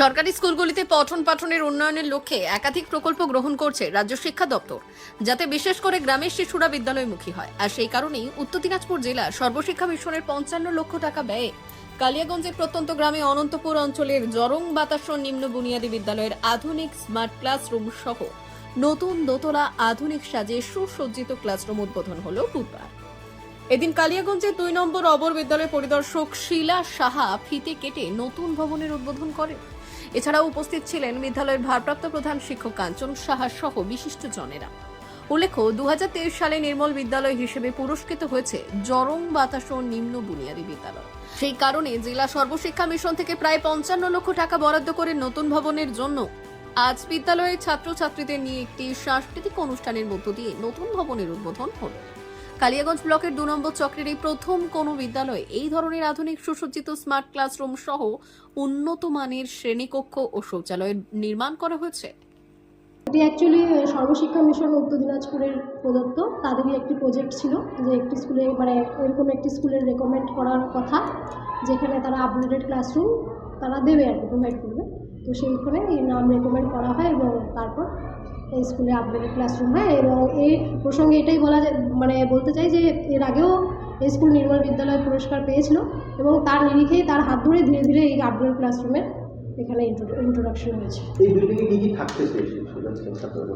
সরকারি স্কুলগুলিতে পঠন পাঠনের উন্নয়নের লক্ষ্যে একাধিক প্রকল্প গ্রহণ করছে রাজ্য শিক্ষা দপ্তর, যাতে বিশেষ করে গ্রামের শিশুরা বিদ্যালয়মুখী হয়। আর সেই কারণেই উত্তর দিনাজপুর জেলা সর্বশিক্ষা মিশনের পঞ্চান্ন লক্ষ টাকা ব্যয়ে কালিয়াগঞ্জের প্রত্যন্ত গ্রামে অনন্তপুর অঞ্চলের জরং বাতাস নিম্ন বুনিয়াদী বিদ্যালয়ের আধুনিক স্মার্ট ক্লাসরুম সহ নতুন দোতলা আধুনিক সাজে সুসজ্জিত ক্লাসরুম উদ্বোধন হল বুধবার। এদিন কালিয়াগঞ্জের দুই নম্বর অবর বিদ্যালয় পরিদর্শক শিলা সাহা ফিতে কেটে নতুন ভবনের উদ্বোধন করেন। এছাড়াও উপস্থিত ছিলেন বিদ্যালয়ের ভারপ্রাপ্ত প্রধান শিক্ষক কাঞ্চন সাহা সহ বিশিষ্ট জনেরা। উল্লেখ্য, দুহাজার তেইশ সালে নির্মল বিদ্যালয় হিসেবে পুরস্কৃত হয়েছে জরং বাতাস ও নিম্ন বুনিয়াদী বিদ্যালয়। সেই কারণে জেলা সর্বশিক্ষা মিশন থেকে প্রায় পঞ্চান্ন লক্ষ টাকা বরাদ্দ করে নতুন ভবনের জন্য আজ বিদ্যালয়ের ছাত্রছাত্রীদের নিয়ে একটি সাংস্কৃতিক অনুষ্ঠানের মধ্য দিয়ে নতুন ভবনের উদ্বোধন হলো। কালিয়াগঞ্জ ব্লকের দু নম্বর চক্রের এই প্রথম কোনো বিদ্যালয়ে এই ধরনের আধুনিক সুসজ্জিত স্মার্ট ক্লাসরুম সহ উন্নত মানের শ্রেণীকক্ষ ও শৌচালয়ের নির্মাণ করা হয়েছে। এটি অ্যাকচুয়ালি সর্বশিক্ষা মিশন উত্তর দিনাজপুরের প্রদত্ত। তাদেরই একটি প্রজেক্ট ছিল যে একটি স্কুলে মানে এরকম একটি স্কুলের রেকমেন্ড করার কথা, যেখানে তারা আপগ্রেডেড ক্লাসরুম তারা দেবে আর কি করবে। তো সেইখানে এই নাম রেকমেন্ড করা হয় এবং তারপর স্কুলে আপগ্রেডেড ক্লাসরুম হয়? এবং এই প্রসঙ্গে এটাই বলা যায় মানে বলতে চাই যে এর আগেও এই স্কুল নির্মল বিদ্যালয় পুরস্কার পেয়েছিল এবং তার নিরিখেই তার হাত ধরে ধীরে ধীরে এই আপগ্রেড ক্লাসরুমের এখানে ইন্ট্রোডাকশন হয়েছে।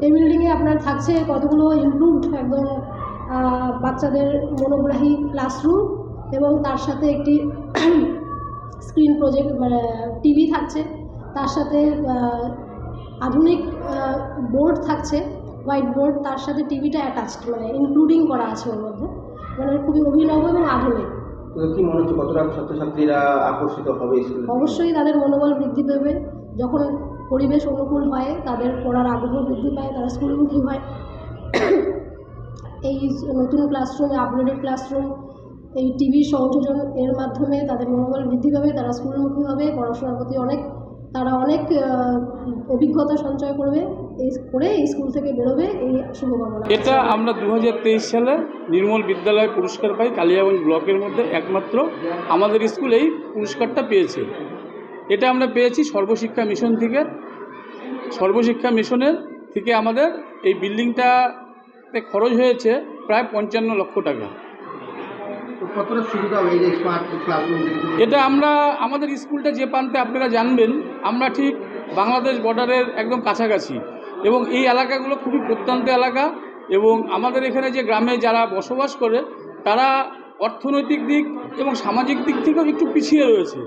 এই বিল্ডিংয়ে আপনার থাকছে কতগুলো ইমপ্রুভড একদম বাচ্চাদের মনোগ্রাহী ক্লাসরুম এবং তার সাথে একটি স্ক্রিন প্রজেক্ট মানে টিভি থাকছে। তার সাথে আধুনিক বোর্ড থাকছে হোয়াইট বোর্ড তার সাথে টিভিটা অ্যাটাচড মানে ইনক্লুডিং করা আছে ওর মধ্যে। মানে খুবই অভিনব এবং আধুনিক। কি মনে হচ্ছে কতটা ছাত্রছাত্রীরা আকর্ষিত হবে অবশ্যই তাদের মনোবল বৃদ্ধি পাবে। যখন পরিবেশ অনুকূল হয় তাদের পড়ার আগ্রহ বৃদ্ধি পায় তারা স্কুলমুখী হয়। এই নতুন ক্লাসরুমে আপগ্রেডেড ক্লাসরুম এই টিভির সংযোজন এর মাধ্যমে তাদের মনোবল বৃদ্ধি পাবে তারা স্কুলমুখী হবে পড়াশোনার প্রতি অনেক তারা অনেক অভিজ্ঞতা সঞ্চয় করবে, এই করে স্কুল থেকে বেরোবে, এই শুভকামনা। এটা আমরা দু হাজার তেইশ সালে নির্মল বিদ্যালয় পুরস্কার পাই কালিয়াগঞ্জ ব্লকের মধ্যে একমাত্র। আমাদের স্কুল এই পুরস্কারটা পেয়েছে। এটা আমরা পেয়েছি সর্বশিক্ষা মিশন থেকে। সর্বশিক্ষা মিশনের থেকে আমাদের এই বিল্ডিংটাতে খরচ হয়েছে প্রায় পঞ্চান্ন লক্ষ টাকা। এটা আমরা, আমাদের স্কুলটা যে প্রান্তে আপনারা জানবেন, আমরা ঠিক বাংলাদেশ বর্ডারের একদম কাছাকাছি। এবং এই এলাকাগুলো খুবই প্রত্যন্ত এলাকা এবং আমাদের এখানে যে গ্রামে যারা বসবাস করে, তারা অর্থনৈতিক দিক এবং সামাজিক দিক থেকেও একটু পিছিয়ে রয়েছে।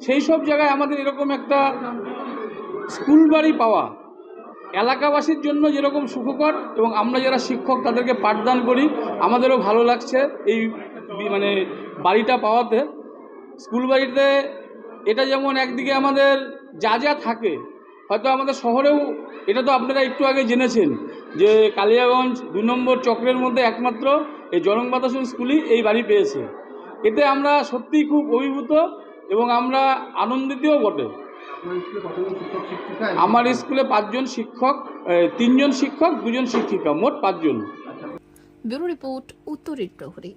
সেই সব জায়গায় আমাদের এরকম একটা স্কুল বাড়ি পাওয়া, এলাকাবাসীর জন্য যেরকম সুখকর এবং আমরা যারা শিক্ষক তাদেরকে পাঠদান করি, আমাদেরও ভালো লাগছে এই মানে বাড়িটা পাওয়াতে, স্কুল বাড়িতে এটা যেমন একদিকে আমাদের যা যা থাকে, হয়তো আমাদের শহরেও এটা তো আপনারা একটু আগে জেনেছেন যে কালিয়াগঞ্জ দু নম্বর চক্রের মধ্যে একমাত্র এই জনং বাতাসন স্কুলই এই বাড়ি পেয়েছে। এতে আমরা সত্যিই খুব অভিভূত এবং আমরা আনন্দিতও বটে। আমার স্কুলে পাঁচজন শিক্ষক তিনজন শিক্ষক, দুজন শিক্ষিকা, মোট পাঁচজন। ব্যুরো রিপোর্ট, উত্তরের প্রহরী।